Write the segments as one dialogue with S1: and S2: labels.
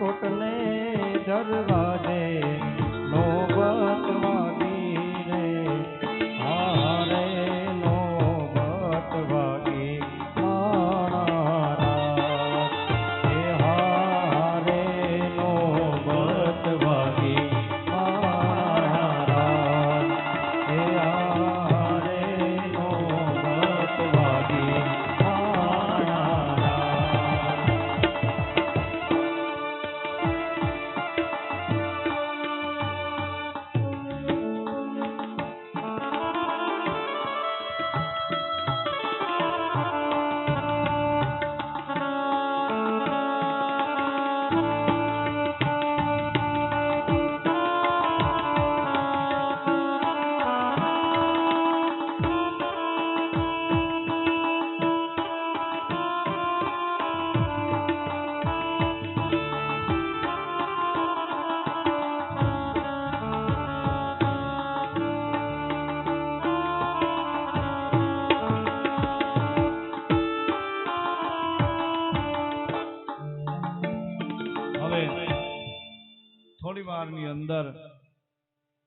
S1: રાજકોટ ને દરવાજે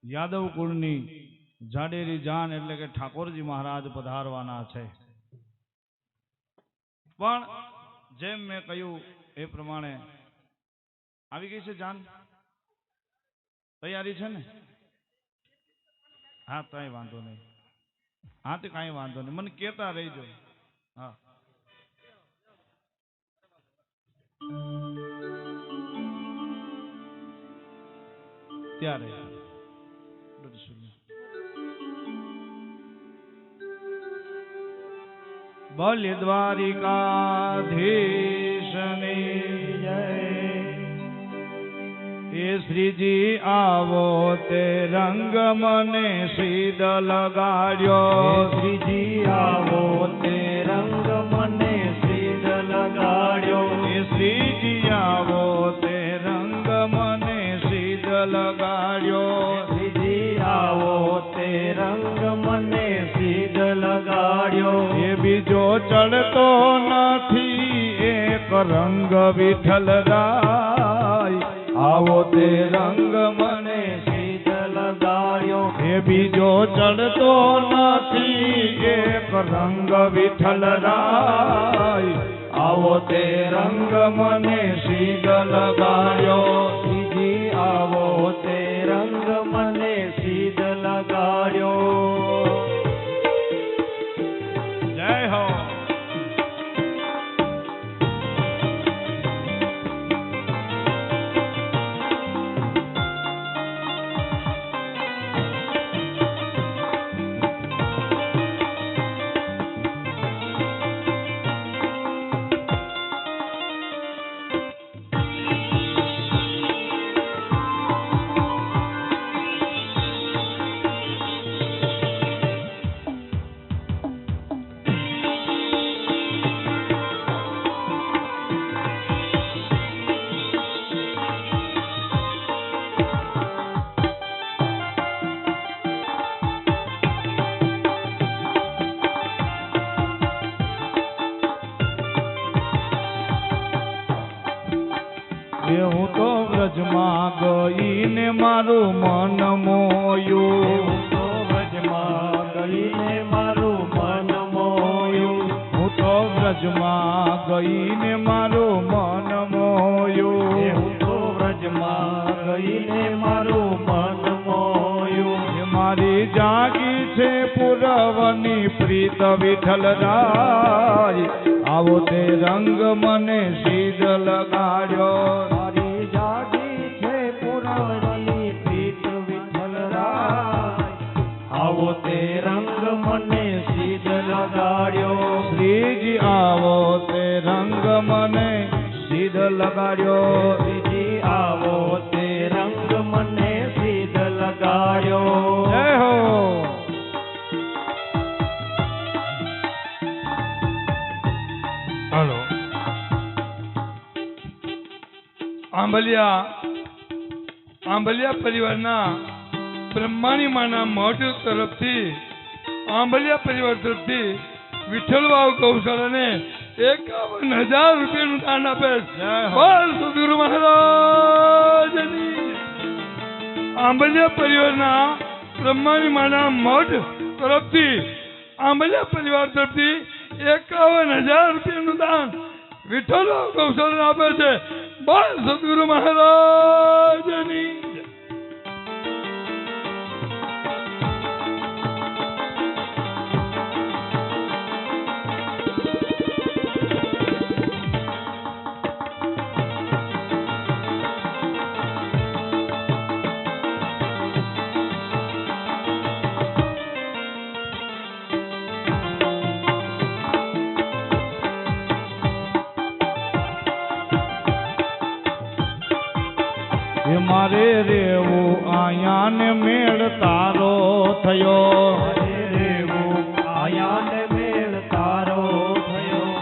S2: યાદવ કુળની જાડેરી જાન એટલે કે ઠાકોરજી મહારાજ પધારવાના છે. પણ જેમ મેં કહ્યું એ પ્રમાણે આવી ગઈ છે જાન? તૈયારી છે ને? હા, કઈ વાંધો નહીં. હા, તો કાંઈ વાંધો નહીં. મને કેતા રહીજો. હા. ત્યારે બલ દ્વારિકાધીશની જય. એ શ્રીજી આવો તે રંગ મને સીધ લગાડ્યો
S1: શ્રીજી આવો તે રંગ મને સીધ લગાડ્યો
S2: એ શ્રીજી આવો તે રંગ મને સીધ લગાડ્યો
S1: શ્રીજી આવો તે રંગ મને સીધ લગાડ્યો
S2: બીજો ચડતો નથી, એક રંગ વિઠ્ઠલ રાય. આવો તે રંગ મને
S1: શીતલ ગાયો.
S2: એ બીજો ચડતો નથી, એક રંગ વિઠ્ઠલ રાય. આવો તે રંગ મને શીતલ
S1: ગાયો. આવો તે
S2: હું તો વ્રજમાં ગઈને મારું મન મોયું.
S1: હું તો વ્રજમાં ગઈને મારું મન મોયું.
S2: હું તો વ્રજમાં ગઈને મારું મન મોયું
S1: હું તો વ્રજમાં ગઈને મારું મન મોયું
S2: મારી જાગી છે પુરવની પ્રીત વિઠલ રાય. આવો તે રંગ મને સીધ લગાડ્યો.
S1: આવો તે રંગ મને સીધ લગાડ્યો.
S2: બીજી આવો તે રંગ મને સીધ લગાડ્યો. જય હો.
S3: હલો. આંબલિયા. આંબલિયા પરિવારના બ્રહ્માણી માના મઠ તરફથી આંબલિયા પરિવાર તરફથી વિઠ્ઠલ વાવ અને એકાવન હજાર રૂપિયાનું દાન આપે બોલ મહારાજની આંબલિયા પરિવારના બ્રહ્માની માના મઠ તરફથી આંબલિયા પરિવાર તરફથી એકાવન હજાર રૂપિયાનું દાન વિઠ્ઠલ કૌશલ આપે છે. બોલ સદગુરુ મહારાજની
S2: થયો.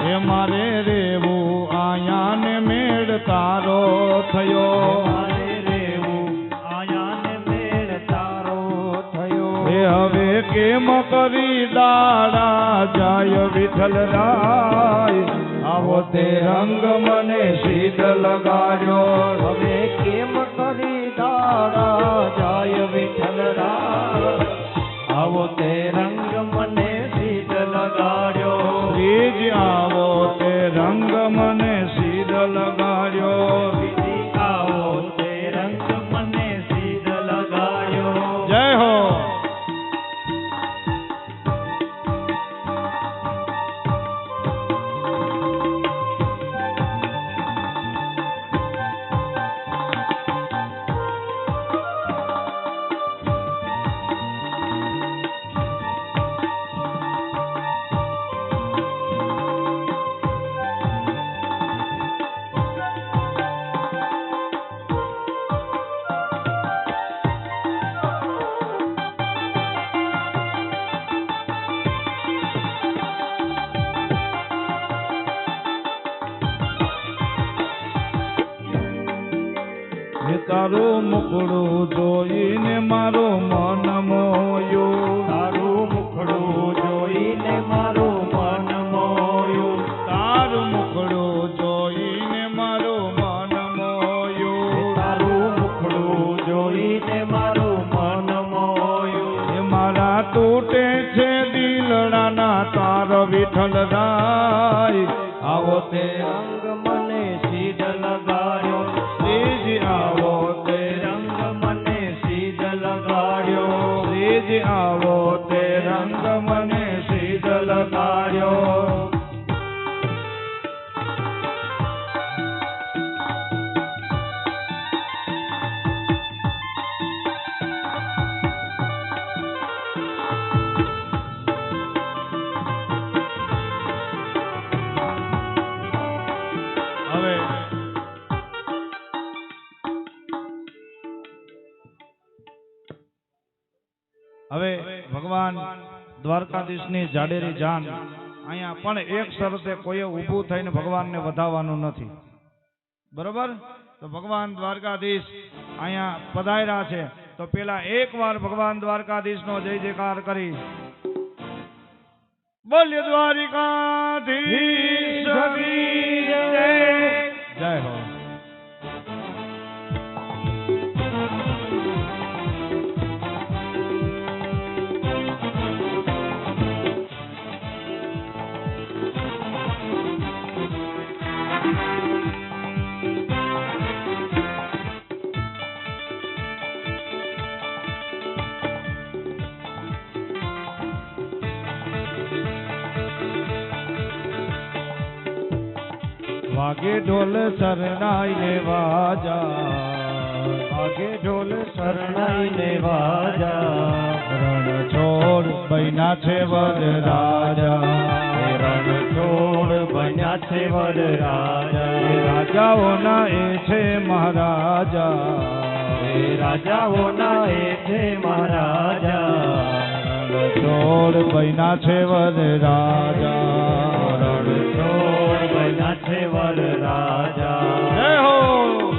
S2: એ મારે રેવું આયા મેળ તારો થયો. હવે કેમ કરી દાડા જાય વિઠ્ઠલ રાય? આવો તે રંગ મને શીત લગાડ્યો.
S1: હવે કેમ કરી દાડા જાય આવો
S2: તારું મુખડું જોઈને મારો મન મોયું.
S1: તારું મુખડું જોઈને મારો મન મોયું.
S2: તારું મુખડું જોઈને મારો મન મોયું.
S1: તારું મુખડું જોઈને મારો મન મોયું.
S2: એ મારા તૂટે છે દિલડાના તાર વિઠલ રાય. આવો તે
S1: રંગ
S2: દ્વારકાધીશની જાડેરી જાન અહીંયા પણ એક શરતે કોઈએ ઊભું થઈને ભગવાનને વધાવવાનું નથી. બરોબર? તો ભગવાન દ્વારકાધીશ અહીંયા પધાર્યા છે. તો પેલા એકવાર ભગવાન દ્વારકાધીશનો જય જયકાર કરી. બોલ્ય દ્વારિકાધીશ જય જય હો. વાગે ઢોલ શરણાઈ ને વાજા
S1: વાગે ઢોલ શરણાઈ ને વાજા
S2: રણ છોડ બન્યા છે વર રાજા
S1: રણ છોડ બન્યા છે વર રાજા
S2: રાજાઓના એ છે મહારાજા
S1: રાજાઓના એ છે મહારાજા
S2: રણ છોડ બન્યા છે વર
S1: રણ છોડ નાથે વર રાજા જય હો.